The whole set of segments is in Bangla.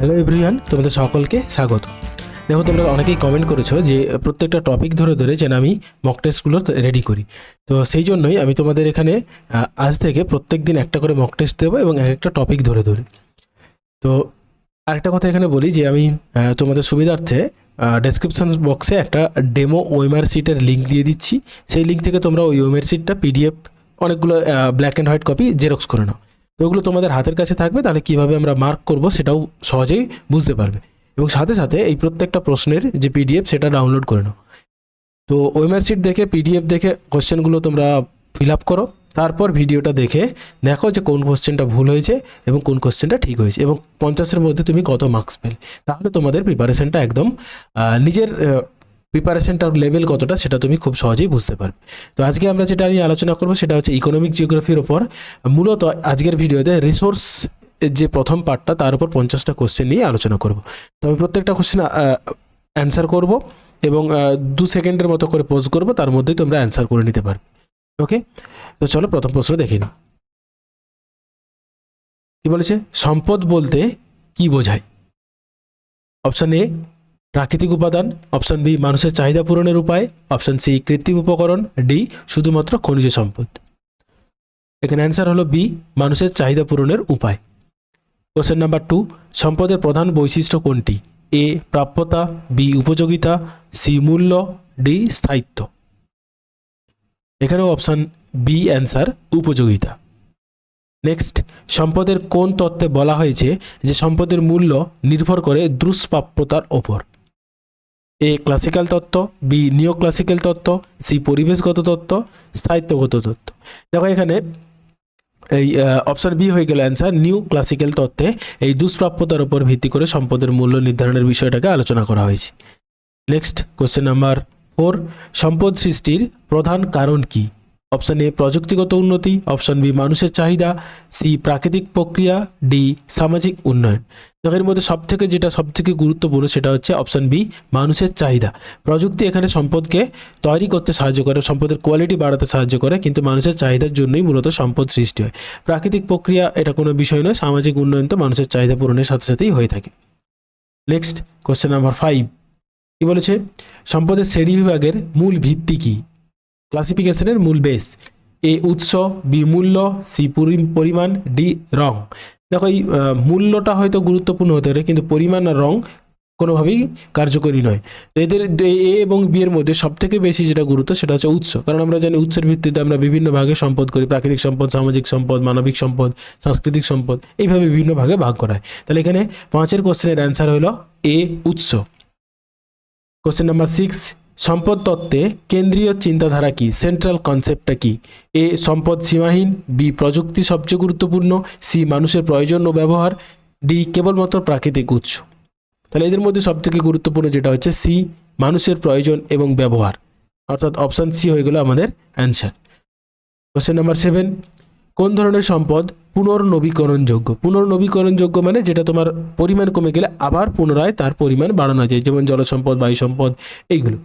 হ্যালো এভরিওয়ান তোমাদের সকলকে স্বাগত। দেখো, তোমরা অনেকেই কমেন্ট করেছ যে প্রত্যেকটা টপিক ধরে ধরে যেন আমি মক টেস্টগুলো রেডি করি। তো সেই জন্যই আমি তোমাদের এখানে আজ থেকে প্রত্যেক দিন একটা করে মক টেস্ট দেবো এবং এক একটা টপিক ধরে ধরে। তো আরেকটা কথা এখানে বলি যে আমি তোমাদের সুবিধার্থে ডেসক্রিপশন বক্সে একটা ডেমো ওয়েমার সিটের লিঙ্ক দিয়ে দিচ্ছি। সেই লিঙ্ক থেকে তোমরা ওই ওয়েমার সিটটা পিডিএফ অনেকগুলো black and white copy xerox করে নাও। তো ওগুলো তোমাদের হাতের কাছে থাকবে, তাহলে কীভাবে আমরা মার্ক করব সেটাও সহজেই বুঝতে পারবে। এবং সাথে সাথে এই প্রত্যেকটা প্রশ্নের যে পিডিএফ সেটা ডাউনলোড করে নাও। তো ওয়েমার সিট দেখে পিডিএফ দেখে কোশ্চেনগুলো তোমরা ফিল আপ করো। তারপর ভিডিওটা দেখে দেখো যে কোন কোশ্চেনটা ভুল হয়েছে এবং কোন কোশ্চেনটা ঠিক হয়েছে এবং পঞ্চাশের মধ্যে তুমি কত মার্কস পেলে। তাহলে তোমাদের প্রিপারেশনটা একদম নিজের প্রিপারেশনটার লেভেল কতটা সেটা তুমি খুব সহজেই বুঝতে পারবে। তো আজকে আমরা যেটা নিয়ে আলোচনা করব সেটা হচ্ছে ইকোনমিক জিওগ্রাফির ওপর মূলত আজকের ভিডিওতে রিসোর্স যে প্রথম পার্টটা তার উপর পঞ্চাশটা কোশ্চেন নিয়ে আলোচনা করব। তো আমি প্রত্যেকটা কোশ্চেন অ্যান্সার করব এবং দু সেকেন্ডের মতো করে পোজ করব, তার মধ্যেই তোমরা অ্যান্সার করে নিতে পারবে। ওকে তো চলো প্রথম প্রশ্ন দেখে নিই। কি বলেছে? সম্পদ বলতে কি বোঝায়? অপশান এ প্রাকৃতিক উপাদান অপশান বি মানুষের চাহিদা পূরণের উপায় অপশন সি কৃত্রিম উপকরণ ডি শুধুমাত্র খনিজ সম্পদ। এখানে অ্যান্সার হলো বি মানুষের চাহিদা পূরণের উপায়। কোশ্চেন নাম্বার টু সম্পদের প্রধান বৈশিষ্ট্য কোনটি? এ প্রাপ্যতা বি উপযোগিতা সি মূল্য ডি স্থায়িত্ব। এখানেও অপশান বি অ্যান্সার উপযোগিতা। নেক্সট সম্পদের কোন তত্ত্বে বলা হয়েছে যে সম্পদের মূল্য নির্ভর করে দুষ্প্রাপ্যতার ওপর? এ ক্লাসিক্যাল তত্ত্ব, বি নিও ক্লাসিক্যাল তত্ত্ব, সি পরিবেশগত তত্ত্ব স্থায়িত্বগত তত্ত্ব। দেখো এখানে এই অপশন বি হয়ে গেল অ্যান্সার নিউ ক্লাসিক্যাল তত্ত্বে এই দুষ্প্রাপ্যতার উপর ভিত্তি করে সম্পদের মূল্য নির্ধারণের বিষয়টাকে আলোচনা করা হয়েছে। নেক্সট কোশ্চেন নাম্বার ফোর সম্পদ সৃষ্টির প্রধান কারণ কি? অপশন এ প্রযুক্তিগত উন্নতি। অপশন বি মানুষের চাহিদা। সি প্রাকৃতিক প্রক্রিয়া। ডি সামাজিক উন্নয়ন। দেখো এর মধ্যে সব থেকে যেটা সব থেকে গুরুত্বপূর্ণ সেটা হচ্ছে অপশন বি মানুষের চাহিদা। প্রযুক্তি এখানে সম্পদকে তৈরি করতে সাহায্য করে, সম্পদের কোয়ালিটি বাড়াতে সাহায্য করে, কিন্তু মানুষের চাহিদার জন্যই মূলত সম্পদ সৃষ্টি হয়। প্রাকৃতিক প্রক্রিয়া এটা কোনো বিষয় নয়, সামাজিক উন্নয়ন তো মানুষের চাহিদা পূরণের সাথে সাথেই হয়ে থাকে। নেক্সট কোশ্চেন নাম্বার ফাইভ কি বলেছে? সম্পদের শ্রেণি বিভাগের মূল ভিত্তি কি? ক্লাসিফিকেশনের মূল বেস এ উৎস বি মূল্য সি পরি- পরিমাণ ডি রং। দেখো এই মূল্যটা হয়তো গুরুত্বপূর্ণ হতে পারে, কিন্তু পরিমাণ আর রং কোনোভাবেই কার্যকরী নয়। তো এদের এ- এবং বি এর মধ্যে সব থেকে বেশি যেটা গুরুত্ব সেটা হচ্ছে উৎস। কারণ আমরা জানি উৎসের ভিত্তিতে আমরা বিভিন্ন ভাগে সম্পদ করি, প্রাকৃতিক সম্পদ, সামাজিক সম্পদ, মানবিক সম্পদ, সাংস্কৃতিক সম্পদ, এইভাবে বিভিন্ন ভাগে ভাগ করা হয়। তাহলে এখানে পাঁচের কোশ্চেনের অ্যান্সার হলো এ, উৎস। কোশ্চেন নাম্বার সিক্স সম্পদ তত্ত্বে কেন্দ্রীয় চিন্তাধারা কি? সেন্ট্রাল কনসেপ্টটা কি? এ, সম্পদ সীমাহীন, বি, প্রযুক্তি সবচেয়ে গুরুত্বপূর্ণ, সি, মানুষের প্রয়োজন ও ব্যবহার, ডি, কেবলমাত্র প্রাকৃতিক উৎস। তাহলে এদের মধ্যে সবথেকে গুরুত্বপূর্ণ যেটা হচ্ছে সি, মানুষের প্রয়োজন এবং ব্যবহার। অর্থাৎ অপশান সি হয়ে গেল আমাদের অ্যান্সার কোশ্চেন নাম্বার সেভেন কোন ধরনের সম্পদ পুনর্নবীকরণযোগ্য? পুনর্নবীকরণযোগ্য মানে যেটা তোমার পরিমাণ কমে গেলে আবার পুনরায় তার পরিমাণ বাড়ানো যায়, যেমন জলসম্পদ বায়ু সম্পদ এইগুলো।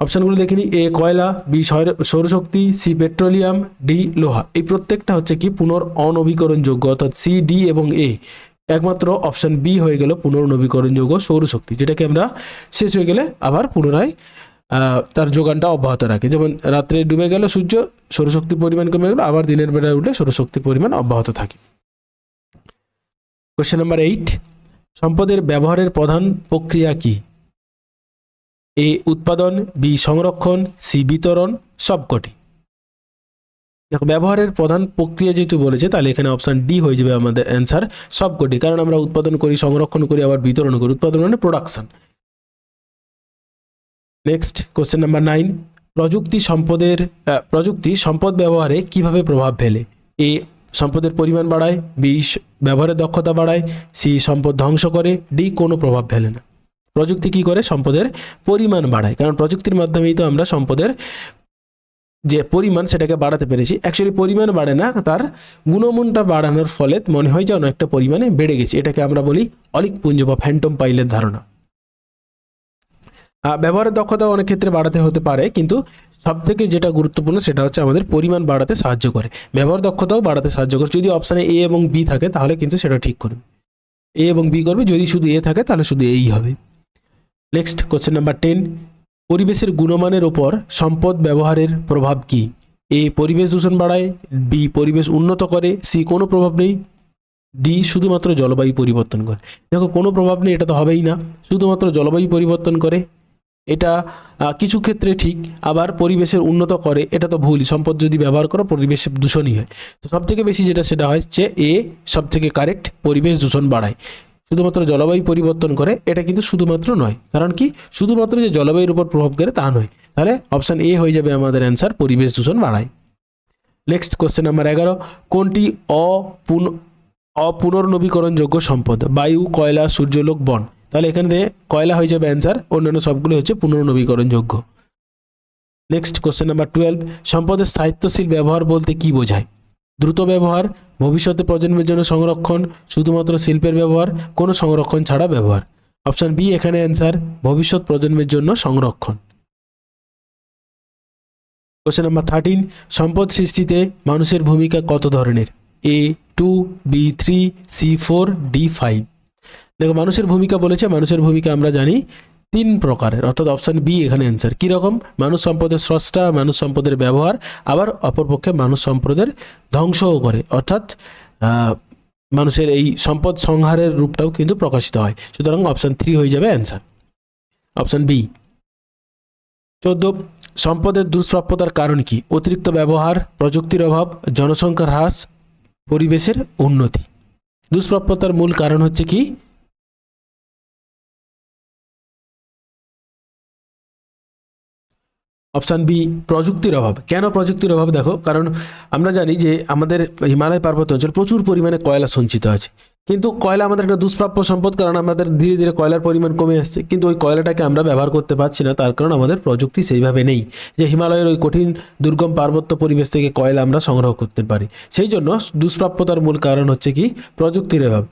অপশানগুলো দেখে নিই। এ, কয়লা, বি, সৌর- সৌরশক্তি, সি, পেট্রোলিয়াম, ডি, লোহা। এই প্রত্যেকটা হচ্ছে কি পুনর অনবীকরণযোগ্য, অর্থাৎ সি, ডি এবং এ। একমাত্র অপশান বি হয়ে গেল পুনর্নবীকরণযোগ্য সৌরশক্তি, যেটাকে আমরা শেষ হয়ে গেলে আবার পুনরায় তার যোগানটা অব্যাহত রাখে। যেমন রাত্রে ডুবে গেল সূর্য, সৌরশক্তির পরিমাণ কমে গেল, আবার দিনের বেলায় উঠলে সৌরশক্তির পরিমাণ অব্যাহত থাকে। কোশ্চেন নাম্বার এইট সম্পদের ব্যবহারের প্রধান প্রক্রিয়া কি? এ উৎপাদন, বি সংরক্ষণ, সি বিতরণ সবকটি দেখো, ব্যবহারের প্রধান প্রক্রিয়া যেহেতু বলেছে, তাহলে এখানে অপশান ডি হয়ে যাবে আমাদের অ্যান্সার সবকটি কারণ আমরা উৎপাদন করি, সংরক্ষণ করি, আবার বিতরণ করি। উৎপাদন মানে production next question number nine প্রযুক্তি সম্পদের প্রযুক্তি সম্পদ ব্যবহারে কীভাবে প্রভাব ফেলে? এ, সম্পদের পরিমাণ বাড়ায়, বি ব্যবহারের দক্ষতা বাড়ায়, সি, সম্পদ ধ্বংস করে, ডি, কোনো প্রভাব ফেলে না। প্রযুক্তি কি করে? সম্পদের পরিমাণ বাড়ায়। কারণ প্রযুক্তির মাধ্যমেই তো আমরা সম্পদের যে পরিমাণ সেটাকে বাড়াতে পেরেছি। অ্যাকচুয়ালি পরিমাণ বাড়ে না, তার গুণমানটা বাড়ানোর ফলে মনে হয় যে অনেকটা পরিমাণে বেড়ে গেছে। এটাকে আমরা বলি অলিক পুঞ্জ বা ফ্যান্টম পাইলের ধারণা। ব্যবহারের দক্ষতা অনেক ক্ষেত্রে বাড়াতে হতে পারে, কিন্তু সব থেকে যেটা গুরুত্বপূর্ণ সেটা হচ্ছে আমাদের পরিমাণ বাড়াতে সাহায্য করে। ব্যবহার দক্ষতাও বাড়াতে সাহায্য করে। যদি অপশানে এ এবং বি থাকে, তাহলে কিন্তু সেটা ঠিক করবে। এ এবং বি করবে। যদি শুধু এ থাকে, তাহলে শুধু এই হবে। নেক্সট কোশ্চেন নাম্বার টেন পরিবেশের গুণমানের ওপর সম্পদ ব্যবহারের প্রভাব কি? এ, পরিবেশ দূষণ বাড়ায়, বি, পরিবেশ উন্নত করে, সি, কোনো প্রভাব নেই ডি শুধুমাত্র জলবায়ু পরিবর্তন করে। দেখো, কোনো প্রভাব নেই, এটা তো হবেই না। শুধুমাত্র জলবায়ু পরিবর্তন করে, এটা কিছু ক্ষেত্রে ঠিক, আবার পরিবেশের উন্নত করে, এটা তো ভুল। সম্পদ যদি ব্যবহার করো, পরিবেশ দূষণই হয়। তো সব থেকে বেশি যেটা, সেটা হয় যে, এ সব থেকে কারেক্ট পরিবেশ দূষণ বাড়ায়। শুধুমাত্র জলবায়ু পরিবর্তন করে, এটা কিন্তু শুধুমাত্র নয়। কারণ কি? শুধুমাত্র যে জলবায়ুর উপর প্রভাব করে তা নয়। তাহলে অপশান এ হয়ে যাবে আমাদের অ্যান্সার পরিবেশ দূষণ বাড়ায়। নেক্সট কোশ্চেন নাম্বার এগারো, কোনটি অপুন, অপুনর্নবীকরণযোগ্য সম্পদ? বায়ু, কয়লা, সূর্যলোক, বন। তাহলে এখানে কয়লা হয়ে যাবে অ্যান্সার অন্যান্য সবগুলো হচ্ছে পুনর্নবীকরণযোগ্য। নেক্সট কোশ্চেন নাম্বার টুয়েলভ সম্পদের স্থায়িত্বশীল ব্যবহার বলতে কি বোঝায়? দ্রুত ব্যবহার, ভবিষ্যতে প্রজন্মের জন্য সংরক্ষণ, শুধুমাত্র শিল্পের ব্যবহার, কোনো সংরক্ষণ ছাড়া ব্যবহার। অপশন বি, এখানে অ্যান্সার, ভবিষ্যৎ প্রজন্মের জন্য সংরক্ষণ। কোশ্চেন নাম্বার থার্টিন, সম্পদ সৃষ্টিতে মানুষের ভূমিকা কত ধরনের? A, two, B, three, C, four, D, five. দেখো, মানুষের ভূমিকা বলেছে, মানুষের ভূমিকা আমরা জানি তিন প্রকারের, অর্থাৎ অপশান বি এখানে অ্যান্সার কীরকম মানুষ সম্পদের স্রষ্টা, মানুষ সম্পদের ব্যবহার, আবার অপরপক্ষে মানুষ সম্পদের ধ্বংসও করে। অর্থাৎ মানুষের এই সম্পদ সংহারের রূপটাও কিন্তু প্রকাশিত হয়। সুতরাং অপশান থ্রি হয়ে যাবে অ্যান্সার অপশান বি চোদ্দ, সম্পদের দুষ্প্রাপ্যতার কারণ কি? অতিরিক্ত ব্যবহার, প্রযুক্তির অভাব, জনসংখ্যার হ্রাস, পরিবেশের উন্নতি। দুষ্প্রাপ্যতার মূল কারণ হচ্ছে কি? অপশান বি প্রযুক্তির অভাব। কেন প্রযুক্তির অভাব? দেখো, কারণ আমরা জানি যে আমাদের হিমালয় পার্বত্য অঞ্চল প্রচুর পরিমাণে কয়লা সঞ্চিত আছে। কিন্তু কয়লা আমাদের একটা দুষ্প্রাপ্য সম্পদ, কারণ আমাদের ধীরে ধীরে কয়লার পরিমাণ কমে আসছে। কিন্তু ওই কয়লাটাকে আমরা ব্যবহার করতে পারছি না, তার কারণ আমাদের প্রযুক্তি সেইভাবে নেই। যে হিমালয়ের ওই কঠিন, দুর্গম পার্বত্য পরিবেশ থেকে কয়লা আমরা সংগ্রহ করতে পারি। সেই জন্য দুষ্প্রাপ্যতার মূল কারণ হচ্ছে কি? প্রযুক্তির অভাব।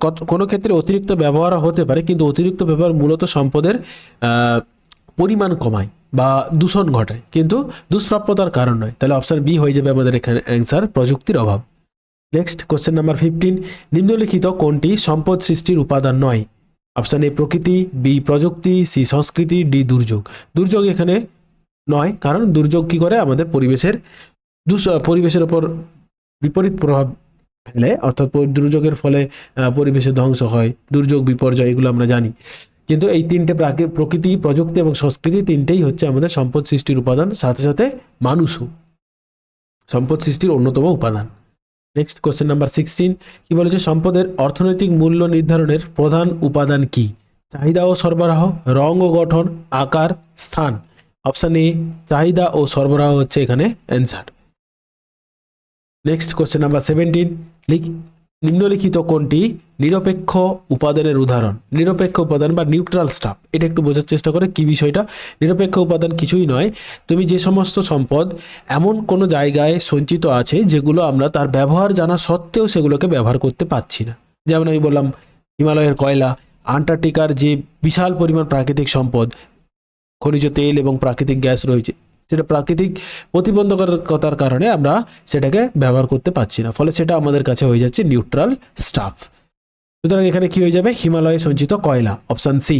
কত- কোনো ক্ষেত্রে অতিরিক্ত ব্যবহার হতে পারে, কিন্তু অতিরিক্ত ব্যবহার মূলত সম্পদের পরিমাণ কমায়। বা দূষণ ঘটায়। কিন্তু দুষ্প্রাপ্যতার কারণ নয়। তাহলে অপশান বি হয়ে যাবে আমাদের এখানে অ্যান্সার প্রযুক্তির অভাব। নেক্সট কোশ্চেন নাম্বার ফিফটিন নিম্নলিখিত কোনটি সম্পদ সৃষ্টির উপাদান নয়? অপশান এ প্রকৃতি বি প্রযুক্তি সি সংস্কৃতি ডি দুর্যোগ। দুর্যোগ এখানে নয় কারণ দুর্যোগ কি করে? আমাদের পরিবেশের পরিবেশের ওপর বিপরীত প্রভাব ফেলে অর্থাৎ দুর্যোগের ফলে আহ, পরিবেশের ধ্বংস হয়। দুর্যোগ বিপর্যয় এগুলো আমরা জানি। কিন্তু এই তিনটে প্রাকৃ- প্রকৃতি, প্রযুক্তি এবং সংস্কৃতি তিনটেই হচ্ছে আমাদের সম্পদ সৃষ্টির উপাদান, সাথে সাথে মানুষও। সম্পদ সৃষ্টির অন্যতম উপাদান। নেক্সট কোশ্চেন নাম্বার সিক্সটিন কি বলেছে, সম্পদের অর্থনৈতিক মূল্য নির্ধারণের প্রধান উপাদান কি? চাহিদা ও সরবরাহ, রং ও গঠন, আকার, স্থান। অপশান এ চাহিদা ও সরবরাহ হচ্ছে এখানে answer next question number seventeen নিম্নলিখিত কোনটি? নিরপেক্ষ উপাদানের উদাহরণ। নিরপেক্ষ উপাদান বা নিউট্রাল স্টাফ এটা একটু বোঝার চেষ্টা করে কি বিষয়টা? নিরপেক্ষ উপাদান কিছুই নয়। তুমি যে সমস্ত সম্পদ এমন কোনো জায়গায় সঞ্চিত আছে যেগুলো আমরা তার ব্যবহার জানা সত্ত্বেও সেগুলোকে ব্যবহার করতে পারছি না। যেমন আমি বললাম, হিমালয়ের কয়লা, আন্টার্কটিকার যে বিশাল পরিমাণ প্রাকৃতিক সম্পদ, খনিজ তেল এবং প্রাকৃতিক গ্যাস রয়েছে সেটা প্রাকৃতিক প্রতিবন্ধকতার কারণে আমরা সেটাকে ব্যবহার করতে পারছি না। ফলে সেটা আমাদের কাছে হয়ে যাচ্ছে নিউট্রাল স্টাফ সুতরাং এখানে কি হয়ে যাবে? হিমালয়ে সঞ্চিত কয়লা option C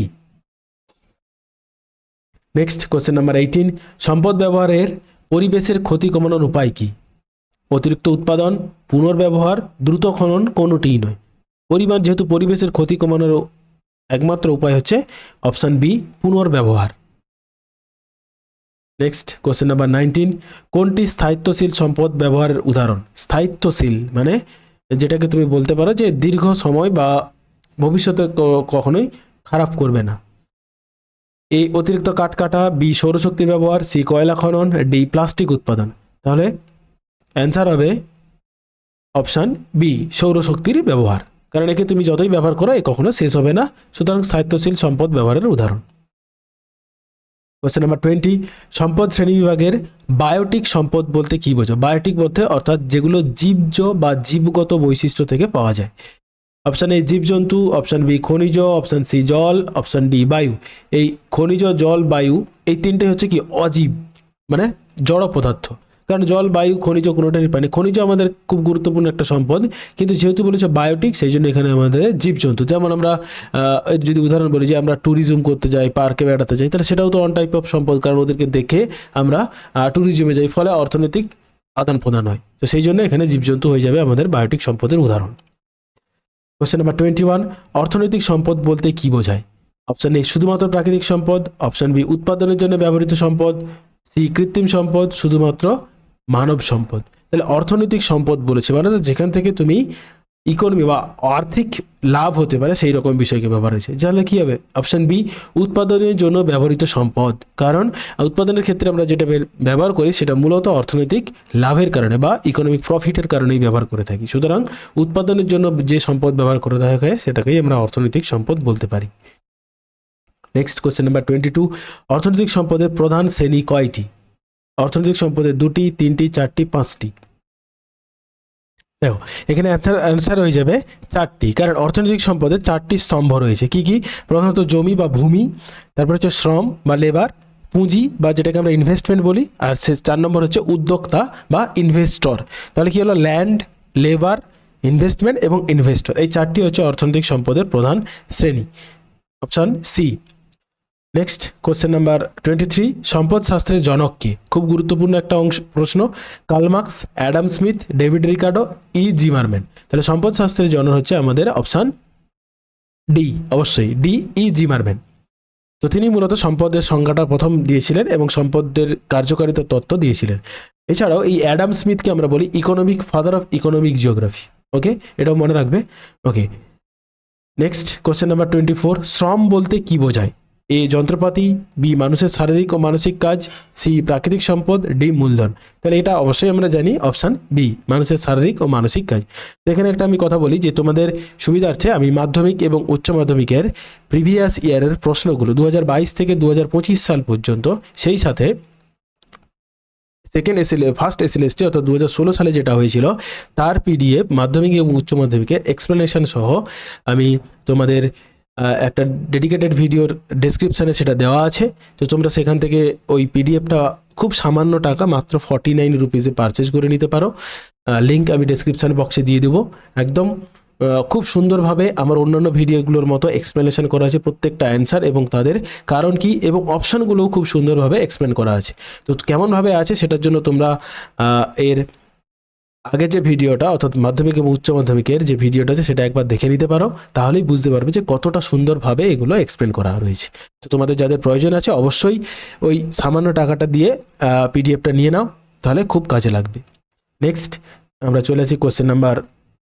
next question number eighteen সম্পদ ব্যবহারের পরিবেশের ক্ষতি কমানোর উপায় কি? অতিরিক্ত উৎপাদন, পুনর্ব্যবহার, দ্রুত খনন কোনোটিই নয়। পরিমাণ যেহেতু পরিবেশের ক্ষতি কমানোর একমাত্র উপায় হচ্ছে অপশান বি পুনর্ব্যবহার। নেক্সট কোশ্চেন নাম্বার নাইনটিন কোনটি স্থায়িত্বশীল সম্পদ ব্যবহারের উদাহরণ? স্থায়িত্বশীল মানে যেটাকে তুমি বলতে পারো যে দীর্ঘ সময় বা ভবিষ্যতে কখনোই খারাপ করবে না। এই অতিরিক্ত কাঠ কাটা, বি সৌরশক্তির ব্যবহার, সি কয়লা খনন, ডি প্লাস্টিক উৎপাদন। তাহলে অ্যান্সার হবে অপশান বি, সৌরশক্তির ব্যবহার। কারণ একে তুমি যতই ব্যবহার করো, এ কখনো শেষ হবে না। সুতরাং স্থায়িত্বশীল সম্পদ ব্যবহারের উদাহরণ। কোশ্চেন নাম্বার টোয়েন্টি সম্পদ শ্রেণি বিভাগের বায়োটিক সম্পদ বলতে কি বোঝো? বায়োটিক বলতে অর্থাৎ যেগুলো জীবজ বা জীবগত বৈশিষ্ট্য থেকে পাওয়া যায়। অপশান এ জীবজন্তু অপশান বি খনিজ অপশান সি জল অপশান ডি বায়ু। এই খনিজ, জল, বায়ু, এই তিনটে হচ্ছে কি অজীব মানে জড় পদার্থ। কারণ জল, বায়ু, খনিজ কোনোটারই পানি খনিজ আমাদের খুব গুরুত্বপূর্ণ একটা সম্পদ। কিন্তু যেহেতু বলেছে বায়োটিক, সেই জন্য এখানে আমাদের জীবজন্তু। যেমন আমরা যদি উদাহরণ বলি যে আমরা ট্যুরিজম করতে যাই পার্কে বেড়াতে যাই, তাহলে সেটাও তো অন টাইপ অফ সম্পদ। কারণ ওদেরকে দেখে আমরা ট্যুরিজমে যাই, ফলে অর্থনৈতিক আদান প্রদান হয়। তো সেই জন্য এখানে জীবজন্তু হয়ে যাবে আমাদের বায়োটিক সম্পদের উদাহরণ। কোশ্চেন নাম্বার টোয়েন্টি ওয়ান অর্থনৈতিক সম্পদ বলতে কি বোঝায়? অপশান এ শুধুমাত্র প্রাকৃতিক সম্পদ। অপশন বি উৎপাদনের জন্য ব্যবহৃত সম্পদ। সি কৃত্রিম সম্পদ, শুধুমাত্র মানব সম্পদ। তাহলে অর্থনৈতিক সম্পদ বলেছে মানে যেখান থেকে তুমি ইকোনমি বা আর্থিক লাভ হতে পারে, সেই রকম বিষয়কে ব্যবহার হয়েছে। তাহলে কী হবে? অপশান বি উৎপাদনের জন্য ব্যবহৃত সম্পদ। কারণ উৎপাদনের ক্ষেত্রে আমরা যেটা ব্যবহার করি, সেটা মূলত অর্থনৈতিক লাভের কারণে বা ইকোনমিক প্রফিটের কারণেই ব্যবহার করে থাকি। সুতরাং উৎপাদনের জন্য যে সম্পদ ব্যবহার করে থাকে, সেটাকেই আমরা অর্থনৈতিক সম্পদ বলতে পারি। Next question number twenty two অর্থনৈতিক সম্পদের প্রধান শ্রেণি কয়টি? অর্থনৈতিক সম্পদের দুটি, তিনটি, চারটি, পাঁচটি। দেখো, এখানে অ্যান্সার অ্যান্সার হয়ে যাবে চারটি। কারণ অর্থনৈতিক সম্পদের চারটি স্তম্ভ রয়েছে। কি কি? প্রধানত জমি বা ভূমি, তারপর হচ্ছে শ্রম বা লেবার পুঁজি বা যেটাকে আমরা ইনভেস্টমেন্ট বলি, আর সে চার নম্বর হচ্ছে উদ্যোক্তা বা ইনভেস্টর তাহলে কি হলো? ল্যান্ড লেবার ইনভেস্টমেন্ট এবং ইনভেস্টর এই চারটি হচ্ছে অর্থনৈতিক সম্পদের প্রধান শ্রেণি। Option C next question number twenty three সম্পদ শাস্ত্রের জনক কে খুব গুরুত্বপূর্ণ একটা অংশ, প্রশ্ন। Karl Marx Adam Smith David Ricardo E Zimmermann তাহলে সম্পদ শাস্ত্রের জনক হচ্ছে আমাদের অপশান ডি অবশ্যই ডি ই জিমারম্যান তো তিনি মূলত সম্পদের সংজ্ঞাটা প্রথম দিয়েছিলেন এবং সম্পদের কার্যকারিতা তত্ত্ব দিয়েছিলেন। এছাড়াও এই অ্যাডাম স্মিথকে আমরা বলি economic father of economic geography okay এটাও মনে রাখবে। Okay next question number twenty four শ্রম বলতে কি বোঝায়? এ যন্ত্রপাতি, বি মানুষের শারীরিক ও মানসিক কাজ, সি প্রাকৃতিক সম্পদ, ডি মূলধন। তাহলে এটা অবশ্যই আমরা জানি অপশান বি, মানুষের শারীরিক ও মানসিক কাজ। এখানে একটা আমি কথা বলি যে তোমাদের সুবিধার্থে আমি মাধ্যমিক এবং উচ্চ মাধ্যমিকের প্রিভিয়াস ইয়ারের প্রশ্নগুলো দু হাজার বাইশ থেকে দু হাজার পঁচিশ সাল পর্যন্ত, সেই সাথে সেকেন্ড এসএল, ফার্স্ট এসএলএসটি অর্থাৎ দু হাজার ষোলো সালে যেটা হয়েছিল, তার পিডিএফ মাধ্যমিক এবং উচ্চ মাধ্যমিকের এক্সপ্লেনেশন সহ আমি তোমাদের একটা ডেডিকেটেড ভিডিওর ডেসক্রিপশানে সেটা দেওয়া আছে। তো তোমরা সেখান থেকে ওই পিডিএফটা খুব সামান্য টাকা, মাত্র ফর্টি নাইন রুপিসে পারচেস করে নিতে পারো। লিঙ্ক আমি ডেসক্রিপশান বক্সে দিয়ে দেবো। একদম খুব সুন্দরভাবে আমার অন্যান্য ভিডিওগুলোর মতো এক্সপ্লেনেশন করা আছে, প্রত্যেকটা অ্যান্সার এবং তাদের কারণ কি এবং অপশানগুলোও খুব সুন্দরভাবে এক্সপ্লেন করা আছে। তো কেমনভাবে আছে সেটার জন্য তোমরা এর আগে যে ভিডিওটা, অর্থাৎ মাধ্যমিক এবং উচ্চ মাধ্যমিকের যে ভিডিওটা আছে, সেটা একবার দেখে নিতে পারো। তাহলেই বুঝতে পারবে যে কতটা সুন্দরভাবে এগুলো এক্সপ্লেন করা রয়েছে। তো তোমাদের যাদের প্রয়োজন আছে, অবশ্যই ওই সামান্য টাকাটা দিয়ে পিডিএফটা নিয়ে নাও, তাহলে খুব কাজে লাগবে। নেক্সট আমরা চলে আসি কোশ্চেন নাম্বার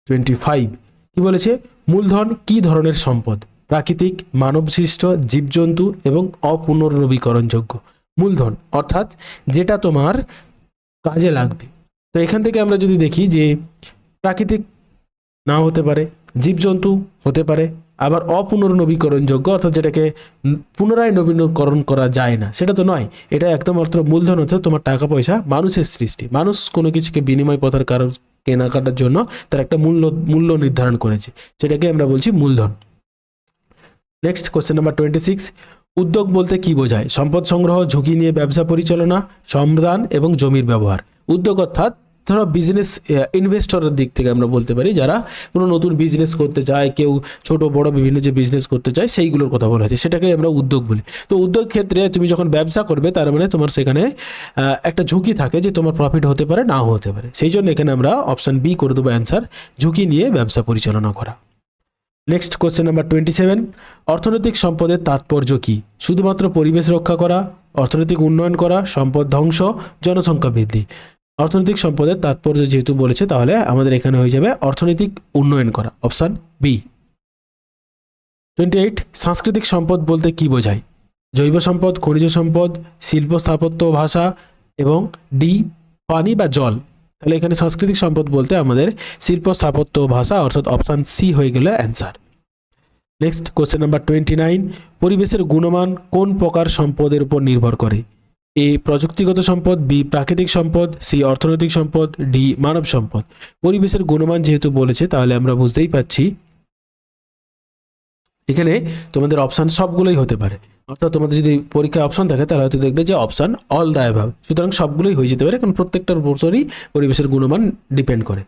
টোয়েন্টি ফাইভ কী বলেছে? মূলধন কী ধরনের সম্পদ? প্রাকৃতিক, মানবসৃষ্ট, জীবজন্তু এবং অপুনর্নবীকরণযোগ্য। মূলধন, অর্থাৎ যেটা তোমার কাজে লাগবে। তো এখান থেকে আমরা যদি দেখি যে প্রাকৃতিক নাও হতে পারে, জীবজন্তু হতে পারে, আবার অপুনর্নবীকরণযোগ্য অর্থাৎ যেটাকে পুনরায় নবীকরণ করা যায় না, সেটা তো নয়। এটা একদম মাত্র মূলধন, অর্থাৎ তোমার টাকা পয়সা মানুষের সৃষ্টি। মানুষ কোনো কিছুকে বিনিময় পথার কারণ কেনাকাটার জন্য তার একটা মূল্য মূল্য নির্ধারণ করেছে। সেটাকে আমরা বলছি মূলধন। Next question number twenty six উদ্যোগ বলতে কি বোঝায়? সম্পদ সংগ্রহ, ঝুঁকি নিয়ে ব্যবসা পরিচালনা সম্রান এবং জমির ব্যবহার। উদ্যোগ অর্থাৎ ধরো বিজনেস ইনভেস্টরের দিক থেকে আমরা বলতে পারি, যারা কোনো নতুন বিজনেস করতে চায়, কেউ ছোট, বড় বিভিন্ন যে বিজনেস করতে চায়, সেইগুলোর কথা বলা হয়েছে। সেটাকে আমরা উদ্যোগ বলি। তো উদ্যোগ ক্ষেত্রে তুমি যখন ব্যবসা করবে, তার মানে তোমার সেখানে একটা ঝুঁকি থাকে যে তোমার প্রফিট হতে পারে, নাও হতে পারে। সেই জন্য এখানে আমরা অপশান বি করে দেবো অ্যান্সার ঝুঁকি নিয়ে ব্যবসা পরিচালনা করা। Next question number twenty seven অর্থনৈতিক সম্পদের তাৎপর্য কী? শুধুমাত্র পরিবেশ রক্ষা করা, অর্থনৈতিক উন্নয়ন করা, সম্পদ ধ্বংস, জনসংখ্যা বৃদ্ধি। অর্থনৈতিক সম্পদের তাৎপর্য যেহেতু বলেছে, তাহলে আমাদের এখানে হয়ে যাবে অর্থনৈতিক উন্নয়ন করা। অপশান বি টোয়েন্টি এইট সাংস্কৃতিক সম্পদ বলতে কি বোঝায়? জৈব সম্পদ, খনিজ সম্পদ, শিল্প স্থাপত্য ভাষা এবং ডি পানি বা জল। তাহলে এখানে সাংস্কৃতিক সম্পদ বলতে আমাদের শিল্প স্থাপত্য ভাষা, অর্থাৎ অপশান সি হয়ে গেল answer next question number twenty nine পরিবেশের গুণমান কোন প্রকার সম্পদের উপর নির্ভর করে? এ প্রযুক্তিগত সম্পদ, বি প্রাকৃতিক সম্পদ, সি অর্থনৈতিক সম্পদ, ডি মানব সম্পদ। পরিবেশের গুণমান যেহেতু বলেছে, তাহলে আমরা বুঝতেই পাচ্ছি এখানে তোমাদের অপশান সবগুলোই হতে পারে। অর্থাৎ তোমাদের যদি পরীক্ষায় অপশন থাকে, তাহলে হয়তো দেখবে যে অপশন অল দ্য অ্যাভাব সুতরাং সবগুলোই হয়ে যেতে পারে, কারণ প্রত্যেকটার বছরই পরিবেশের গুণমান ডিপেন্ড করে।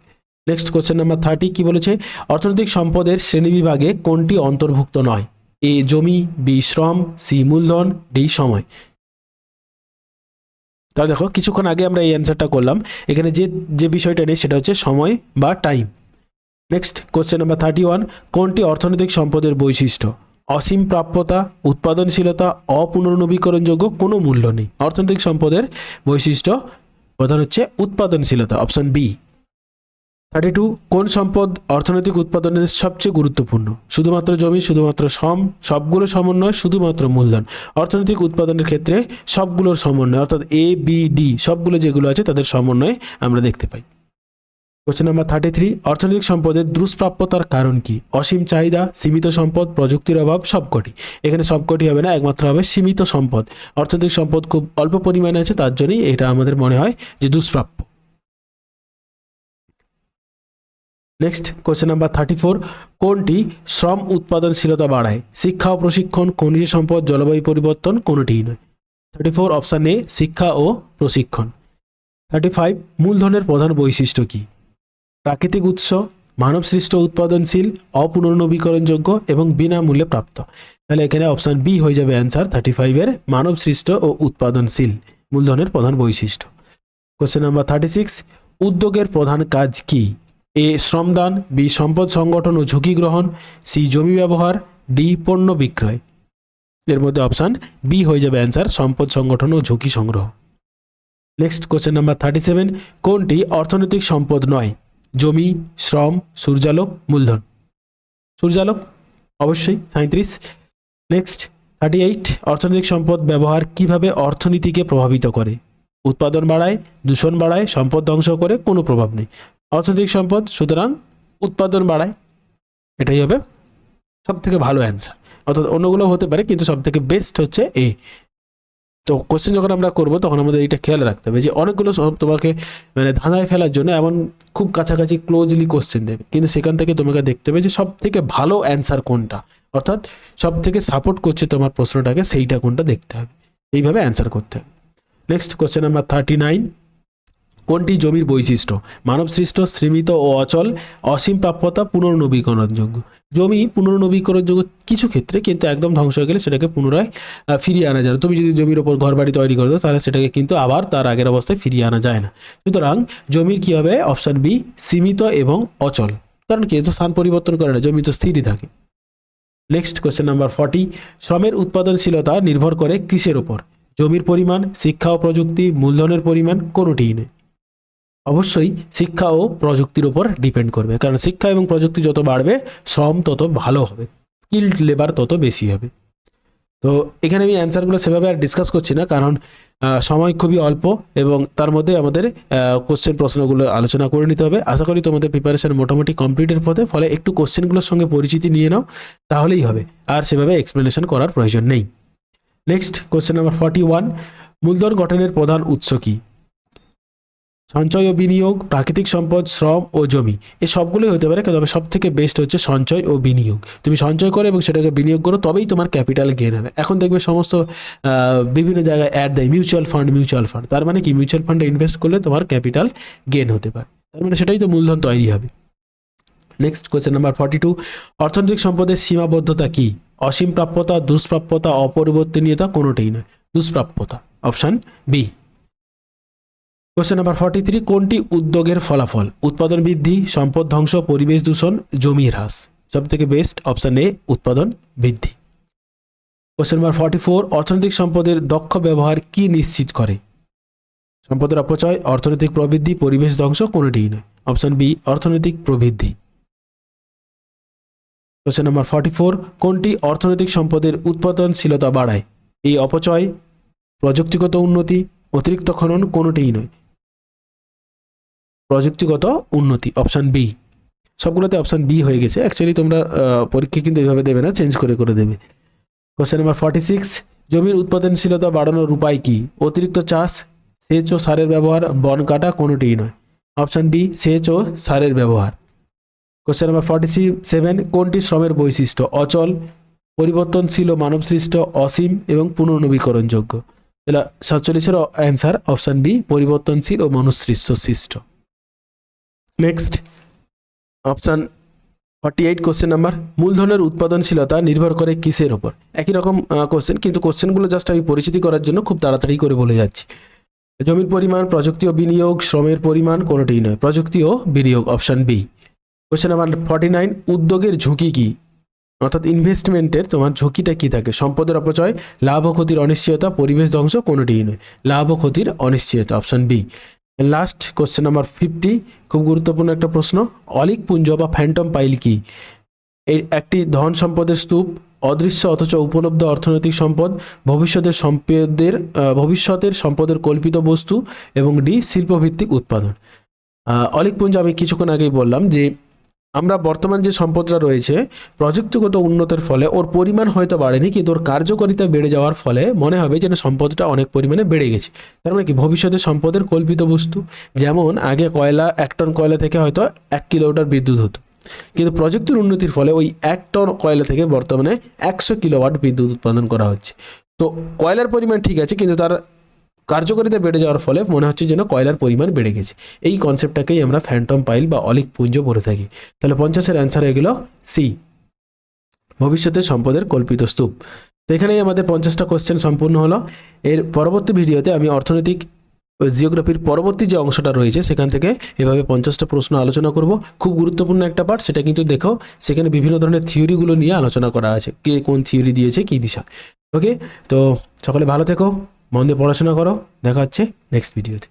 নেক্সট কোশ্চেন নাম্বার থার্টি কি বলেছে? অর্থনৈতিক সম্পদের শ্রেণীবিভাগে কোনটি অন্তর্ভুক্ত নয়? এ জমি, বি শ্রম, সি মূলধন, ডি সময়। তাহলে দেখো, কিছুক্ষণ আগে আমরা এই অ্যান্সারটা করলাম। এখানে যে যে বিষয়টা নেই সেটা হচ্ছে সময় বা time next question number thirty one কোনটি অর্থনৈতিক সম্পদের বৈশিষ্ট্য? অসীম প্রাপ্যতা, উৎপাদনশীলতা, অপুনর্নবীকরণযোগ্য কোনো মূল্য নেই। অর্থনৈতিক সম্পদের বৈশিষ্ট্য প্রধান হচ্ছে উৎপাদনশীলতা অপশন বি থার্টি টু কোন সম্পদ অর্থনৈতিক উৎপাদনের সবচেয়ে গুরুত্বপূর্ণ? শুধুমাত্র জমি, শুধুমাত্র সম সবগুলো সমন্বয়, শুধুমাত্র মূলধন। অর্থনৈতিক উৎপাদনের ক্ষেত্রে সবগুলোর সমন্বয়, অর্থাৎ এ বি ডি সবগুলো যেগুলো আছে তাদের সমন্বয় আমরা দেখতে পাই। কোশ্চেন নাম্বার থার্টি থ্রি অর্থনৈতিক সম্পদের দুষ্প্রাপ্যতার কারণ কি? অসীম চাহিদা, সীমিত সম্পদ, প্রযুক্তির অভাব, সবকটি। এখানে সবকটি হবে না, একমাত্র হবে সীমিত সম্পদ। অর্থনৈতিক সম্পদ খুব অল্প পরিমাণে আছে, তার জন্যই এটা আমাদের মনে হয় যে দুষ্প্রাপ্য। Next question number thirty four কোনটি শ্রম উৎপাদনশীলতা বাড়ায়? শিক্ষা ও প্রশিক্ষণ, খনিজ সম্পদ, জলবায়ু পরিবর্তন কোনোটিই নয়। থার্টি ফোর অপশান এ শিক্ষা ও প্রশিক্ষণ। থার্টি ফাইভ মূলধনের প্রধান বৈশিষ্ট্য কী? প্রাকৃতিক উৎস, মানবসৃষ্ট উৎপাদনশীল, অপুনর্নবীকরণযোগ্য এবং বিনামূল্যে প্রাপ্ত। তাহলে এখানে অপশান বি হয়ে যাবে অ্যান্সার থার্টি ফাইভের মানবসৃষ্ট ও উৎপাদনশীল মূলধনের প্রধান বৈশিষ্ট্য। কোশ্চেন নাম্বার থার্টি সিক্স উদ্যোগের প্রধান কাজ কি? এ শ্রমদান, বি সম্পদ সংগঠন ও ঝুঁকি গ্রহণ, সি জমি ব্যবহার, ডি পণ্য বিক্রয়। এর মধ্যে অপশান বি হয়ে যাবে অ্যান্সার, সম্পদ সংগঠন ও ঝুঁকি সংগ্রহ। Next question number thirty seven, কোনটি অর্থনৈতিক সম্পদ নয়? জমি, শ্রম, সূর্যালোক, মূলধন। সূর্যালোক, অবশ্যই সাঁত্রিশ নেক্সট, থার্টি এইট, অর্থনৈতিক সম্পদ ব্যবহার কীভাবে অর্থনীতিকে প্রভাবিত করে? উৎপাদন বাড়ায়, দূষণ বাড়ায়, সম্পদ ধ্বংস করে কোনো প্রভাব নেই। অর্থনৈতিক সম্পদ, সুতরাং উৎপাদন বাড়ায়। এটাই হবে সব থেকে ভালো অ্যান্সার অর্থাৎ অন্যগুলো হতে পারে, কিন্তু সব থেকে বেস্ট হচ্ছে এ তো কোশ্চেন যখন আমরা করব, তখন আমাদের এটা খেয়াল রাখতে হবে যে অনেকগুলো সব তোমাকে মানে ধাঁধায় ফেলার জন্য এমন খুব কাছাকাছি ক্লোজলি কোশ্চেন দেবে। কিন্তু সেখান থেকে তোমাকে দেখতে হবে যে সব থেকে ভালো অ্যান্সার কোনটা। অর্থাৎ সব থেকে সাপোর্ট করছে তোমার প্রশ্নটাকে, সেইটা কোনটা দেখতে হবে। এইভাবে অ্যান্সার করতে হবে। Next question number thirty nine কোনটি জমির বৈশিষ্ট্য? মানবসৃষ্ট, সীমিত ও অচল, অসীম প্রাপ্যতা পুনর্নবীকরণযোগ্য জমি পুনর্নবীকরণযোগ্য কিছু ক্ষেত্রে কিন্তু একদম ধ্বংস হয়ে গেলে সেটাকে পুনরায় ফিরিয়ে আনা যায় না। তুমি যদি জমির ওপর ঘর বাড়ি তৈরি করে দাও তাহলে সেটাকে কিন্তু আবার তার আগের অবস্থায় ফিরিয়ে আনা যায় না। সুতরাং জমির কী হবে? অপশান বি, সীমিত এবং অচল। কারণ কি? স্থান পরিবর্তন করে না, জমি তো স্থিরই থাকে। নেক্সট কোয়েশ্চেন নাম্বার ফর্টি শ্রমের উৎপাদনশীলতা নির্ভর করে কৃষির ওপর জমির পরিমাণ, শিক্ষা ও প্রযুক্তি, মূলধনের পরিমাণ, কোনোটিই নেই। অবশ্যই শিক্ষা ও প্রযুক্তির ওপর ডিপেন্ড করবে। কারণ শিক্ষা এবং প্রযুক্তি যত বাড়বে, শ্রম তত ভালো হবে। স্কিল্ড লেবার তত বেশি হবে। তো এখানে আমি অ্যান্সারগুলো সেভাবে আর ডিসকাস করছি না, কারণ সময় খুবই অল্প এবং তার মধ্যে আমাদের কোশ্চেন প্রশ্নগুলো আলোচনা করে নিতে হবে। আশা করি তোমাদের প্রিপারেশন মোটামুটি কমপ্লিটের পথে। ফলে একটু কোশ্চেনগুলোর সঙ্গে পরিচিতি নিয়ে নাও, তাহলেই হবে। আর সেভাবে এক্সপ্লেনেশন করার প্রয়োজন নেই। Next question number forty one মূলধন গঠনের প্রধান উৎস কী? সঞ্চয় ও বিনিয়োগ, প্রাকৃতিক সম্পদ, শ্রম ও জমি। এ সবগুলোই হতে পারে, তবে সব থেকে বেস্ট হচ্ছে সঞ্চয় ও বিনিয়োগ। তুমি সঞ্চয় করো এবং সেটাকে বিনিয়োগ করো, তবেই তোমার ক্যাপিটাল গেন হবে। এখন দেখবে সমস্ত বিভিন্ন জায়গায় অ্যাড দেয় মিউচুয়াল ফান্ড মিউচুয়াল ফান্ড তার মানে কি? মিউচুয়াল ফান্ডে ইনভেস্ট করলে তোমার ক্যাপিটাল গেন হতে পারে। তার মানে সেটাই তো মূলধন তৈরি হবে। Next question number forty two অর্থনৈতিক সম্পদের সীমাবদ্ধতা কি? অসীম প্রাপ্যতা, দুষ্প্রাপ্যতা, অপরিবর্তনীয়তা কোনোটাই নয়। দুষ্প্রাপ্যতা। Option B question number forty three কোনটি উদ্যোগের ফলাফল? উৎপাদন বৃদ্ধি, সম্পদ ধ্বংস, পরিবেশ দূষণ, জমি হ্রাস। সব থেকে বেস্ট অপশান এ উৎপাদন বৃদ্ধি। কোশ্চেন নাম্বার ফর্টি ফোর অর্থনৈতিক সম্পদের দক্ষ ব্যবহার কি নিশ্চিত করে? সম্পদের অপচয়, অর্থনৈতিক প্রবৃদ্ধি, পরিবেশ ধ্বংস কোনোটিই নয়। অপশান বি অর্থনৈতিক প্রবৃদ্ধি। কোশ্চেন নাম্বার ফর্টি ফোর কোনটি অর্থনৈতিক সম্পদের উৎপাদনশীলতা বাড়ায়? এই অপচয়, প্রযুক্তিগত উন্নতি, অতিরিক্ত খনন কোনোটিই নয়। প্রযুক্তিগত উন্নতি অপশান বি সবগুলোতে অপশান বি হয়ে গেছে। অ্যাকচুয়ালি তোমরা পরীক্ষা কিন্তু এইভাবে দেবে না চেঞ্জ করে করে দেবে। কোশ্চেন নাম্বার ফর্টি সিক্স জমির উৎপাদনশীলতা বাড়ানোর উপায় কি? অতিরিক্ত চাষ, সেচ ও সারের ব্যবহার, বন কাটা কোনোটিই নয়। অপশান বি সেচ ও সারের ব্যবহার। কোশ্চেন নাম্বার ফর্টি সেভেন কোনটি শ্রমের বৈশিষ্ট্য? অচল, পরিবর্তনশীল ও মানবসৃষ্ট, অসীম এবং পুনর্নবীকরণযোগ্য। এলা সাতচল্লিশের অ্যান্সার অপশান বি পরিবর্তনশীল ও মনুসৃষ্ট সৃষ্ট next option forty eight question number মূলধনের উৎপাদনশীলতা নির্ভর করে কিসের ওপর একই রকম কোশ্চেন কিন্তু কোশ্চেনগুলো জাস্ট আমি পরিচিতি করার জন্য খুব তাড়াতাড়ি করে বলে যাচ্ছি। জমির পরিমাণ, প্রযুক্তি ও বিনিয়োগ, শ্রমের পরিমাণ কোনোটিই নয়। প্রযুক্তি ও বিনিয়োগ option B question number forty nine উদ্যোগের ঝুঁকি কি? অর্থাৎ ইনভেস্টমেন্টের তোমার ঝুঁকিটা কি থাকে? সম্পদের অপচয়, লাভ ও ক্ষতির অনিশ্চয়তা, পরিবেশ ধ্বংস কোনোটিই নয়। লাভ ক্ষতির অনিশ্চয়তা option B last question number fifty খুব গুরুত্বপূর্ণ একটা প্রশ্ন। অলিক পুঞ্জ বা ফ্যান্টম পাইল কি? একটি ধন সম্পদের স্তূপ, অদৃশ্য অথচ উপলব্ধ অর্থনৈতিক সম্পদ, ভবিষ্যতের সম্পদের ভবিষ্যতের সম্পদের কল্পিত বস্তু এবং ডি, শিল্পভিত্তিক উৎপাদন। অলিক পুঞ্জ আমি কিছুক্ষণ আগেই বললাম যে আমরা বর্তমান যে সম্পদটা রয়েছে, প্রযুক্তিগত উন্নতির ফলে ওর পরিমাণ হয়তো বাড়েনি, কিন্তু ওর কার্যকারিতা বেড়ে যাওয়ার ফলে মনে হবে যেন সম্পদটা অনেক পরিমাণে বেড়ে গেছে। তার মানে কি? ভবিষ্যতে সম্পদের কল্পিত বস্তু, যেমন আগে কয়লা, এক টন কয়লা থেকে হয়তো এক কিলোমিটার বিদ্যুৎ হতো। কিন্তু প্রযুক্তির উন্নতির ফলে ওই এক টন কয়লা থেকে বর্তমানে একশো কিলোওয়াট বিদ্যুৎ উৎপাদন করা হচ্ছে। তো কয়লার পরিমাণ ঠিক আছে, কিন্তু তার কার্যকারিতা বেড়ে যাওয়ার ফলে মনে হচ্ছে যেন কয়লার পরিমাণ বেড়ে গেছে। এই কনসেপ্টটাকেই আমরা ফ্যান্টম পাইল বা অলিক পুঞ্জ বলে থাকি। তাহলে পঞ্চাশের অ্যান্সার হয়ে গেল সি ভবিষ্যতে সম্পদের কল্পিত স্তূপ। তো এখানেই আমাদের পঞ্চাশটা কোশ্চেন সম্পূর্ণ হলো। এর পরবর্তী ভিডিওতে আমি অর্থনৈতিক জিওগ্রাফির পরবর্তী যে অংশটা রয়েছে, সেখান থেকে এভাবে পঞ্চাশটা প্রশ্ন আলোচনা করব। খুব গুরুত্বপূর্ণ একটা পার্ট সেটা কিন্তু দেখো, সেখানে বিভিন্ন ধরনের থিওরিগুলো নিয়ে আলোচনা করা আছে। কে কোন থিওরি দিয়েছে, কী বিষয়। ওকে তো সকলে ভালো থেকো। মন দিয়ে পড়াশোনা করো দেখা হচ্ছে নেক্সট ভিডিওতে